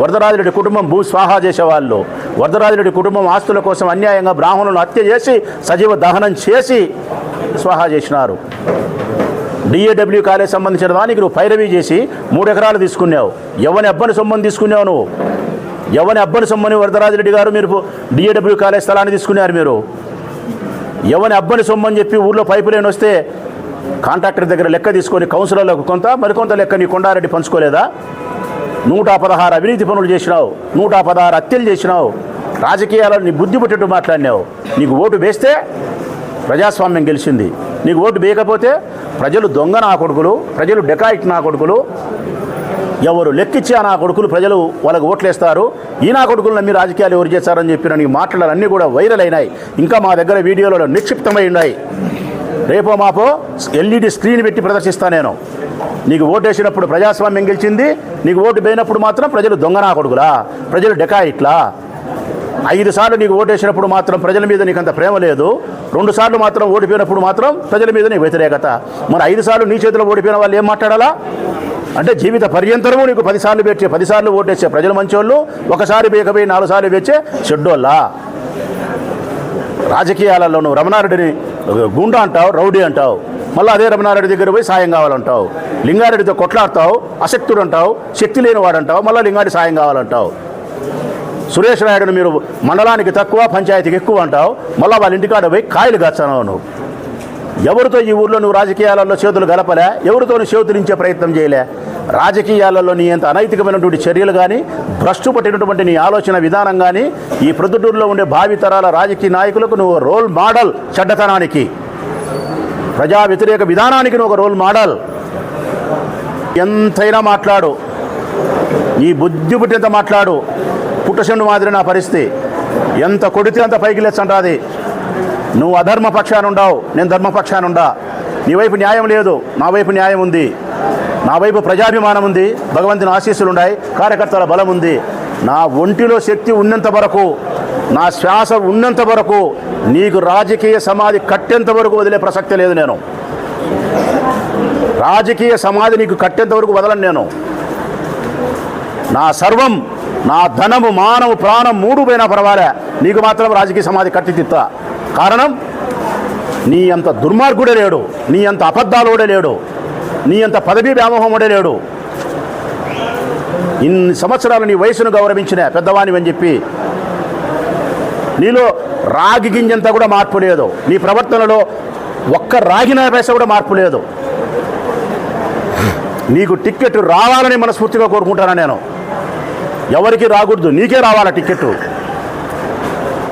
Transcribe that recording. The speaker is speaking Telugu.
వరదరాజురెడ్డి కుటుంబం భూ స్వాహా చేసేవాళ్ళు. వరదరాజురెడ్డి కుటుంబం ఆస్తుల కోసం అన్యాయంగా బ్రాహ్మణులను హత్య చేసి సజీవ దహనం చేసి స్వాహా చేసినారు. డిఏడబ్ల్యూ కాలేజ్ సంబంధించిన దానికి నువ్వు పైరవీ చేసి మూడు ఎకరాలు తీసుకున్నావు. ఎవరి అబ్బని సొమ్మని తీసుకున్నావు నువ్వు. ఎవరి అబ్బని సొమ్మని వరదరాజరెడ్డి గారు మీరు డిఏడబ్ల్యూ కాలేజ్ స్థలాన్ని తీసుకున్నారు మీరు. ఎవరి అబ్బని సొమ్మని చెప్పి ఊర్లో పైపు లేని వస్తే కాంట్రాక్టర్ దగ్గర లెక్క తీసుకొని కౌన్సిలర్లకు కొంత మరికొంత లెక్క నీ కొండారెడ్డి పంచుకోలేదా? నూట పదహారు అవినీతి పనులు చేసినావు నూట పదహారు హత్యలు చేసినావు. రాజకీయాలను నీ బుద్ధి పుట్టేట్టు మాట్లాడినావు. నీకు ఓటు వేస్తే ప్రజాస్వామ్యం గెలిచింది. నీకు ఓటు వేయకపోతే ప్రజలు దొంగ నా కొడుకులు ప్రజలు డెకాయిట్ నా కొడుకులు. ఎవరు లెక్కిచ్చే నా కొడుకులు ప్రజలు వాళ్ళకు ఓట్లేస్తారు. ఈ నా కొడుకులను నమ్మి రాజకీయాలు ఎవరు చేస్తారని చెప్పిన నీ మాట్లాడాలన్నీ కూడా వైరల్ అయినాయి. ఇంకా మా దగ్గర వీడియోలలో నిక్షిప్తమై ఉన్నాయి. రేపో మాపో ఎల్ఈడి స్క్రీన్ పెట్టి ప్రదర్శిస్తా నేను. నీకు ఓటేసినప్పుడు ప్రజాస్వామ్యం గెలిచింది నీకు ఓటు పోయినప్పుడు మాత్రం ప్రజలు దొంగ నా కొడుకులా ప్రజలు డెకాయిట్లా. ఐదు సార్లు నీకు ఓటేసినప్పుడు మాత్రం ప్రజల మీద నీకు అంత ప్రేమ లేదు రెండు సార్లు మాత్రం ఓడిపోయినప్పుడు మాత్రం ప్రజల మీద నీకు వ్యతిరేకత. మరి ఐదు సార్లు నీ చేతిలో ఓడిపోయిన వాళ్ళు ఏం మాట్లాడాలా? అంటే జీవిత పర్యంతరము నీకు పదిసార్లు పెట్టే పదిసార్లు ఓటేసే ప్రజలు మంచోళ్ళు ఒకసారి బేకపోయి నాలుగు సార్లు వేచే చెడ్డోళ్ళా? రాజకీయాలలో నువ్వు రమణారెడ్డిని గుండా అంటావు రౌడీ అంటావు. మళ్ళీ అదే రమణారెడ్డి దగ్గర పోయి సాయం కావాలంటావు. లింగారెడ్డితో కొట్లాడతావు అశక్తుడు అంటావు శక్తి లేనివాడు అంటావు మళ్ళీ లింగారెడ్డి సాయం కావాలంటావు. సురేష్ నాయుడును మీరు మండలానికి తక్కువ పంచాయతీకి ఎక్కువ అంటావు. మళ్ళీ వాళ్ళ ఇంటికాడ పోయి కాయలు కాచాను నువ్వు. ఎవరితో ఈ ఊర్లో నువ్వు రాజకీయాలలో చేతులు గలపలే? ఎవరితో చేతులించే ప్రయత్నం చేయలే? రాజకీయాలలో నీ ఎంత అనైతికమైనటువంటి చర్యలు కానీ భ్రష్టు పట్టినటువంటి నీ ఆలోచన విధానం కానీ ఈ ప్రొద్దుటూరులో ఉండే భావితరాల రాజకీయ నాయకులకు నువ్వు రోల్ మోడల్ చెడ్డతనానికి ప్రజా వ్యతిరేక విధానానికి నువ్వు ఒక రోల్ మోడల్ ఎంతైనా మాట్లాడు. నీ బుద్ధి పుట్టేంత మాట్లాడు. పుట్టశండు మాదిరి నా పరిస్థితి. ఎంత కొడితే అంత పైకి లేచంటాది నువ్వు అధర్మ పక్షానుండవు నేను ధర్మపక్షానుండా నీ వైపు న్యాయం లేదు. నా వైపు న్యాయం ఉంది. నా వైపు ప్రజాభిమానం ఉంది భగవంతుని ఆశీస్సులు ఉన్నాయి కార్యకర్తల బలం ఉంది. నా ఒంటిలో శక్తి ఉన్నంత వరకు నా శ్వాస ఉన్నంత వరకు నీకు రాజకీయ సమాధి కట్టేంత వరకు వదిలే ప్రసక్తి లేదు నేను. రాజకీయ సమాధి నీకు కట్టేంత వరకు వదలను నేను. నా సర్వం నా ధనము మానవు ప్రాణం మూడు పోయినా పర్వాలే నీకు మాత్రం రాజకీయ సమాధి కట్టి తిత్తా కారణం నీ అంత దుర్మార్గుడే లేడు నీ అంత అబద్ధాలుడే లేడు. నీ అంత పదవీ వ్యామోహముడే లేడు. ఇన్ని సంవత్సరాలు నీ వయసును గౌరవించిన పెద్దవానివని చెప్పి నీలో రాగి గింజంతా కూడా మార్పు లేదు. నీ ప్రవర్తనలో ఒక్క రాగిన పైస కూడా మార్పు లేదు. నీకు టిక్కెట్ రావాలని మనస్ఫూర్తిగా కోరుకుంటాను నేను? ఎవరికి రాకూడదు నీకే రావాలా టిక్కెట్టు?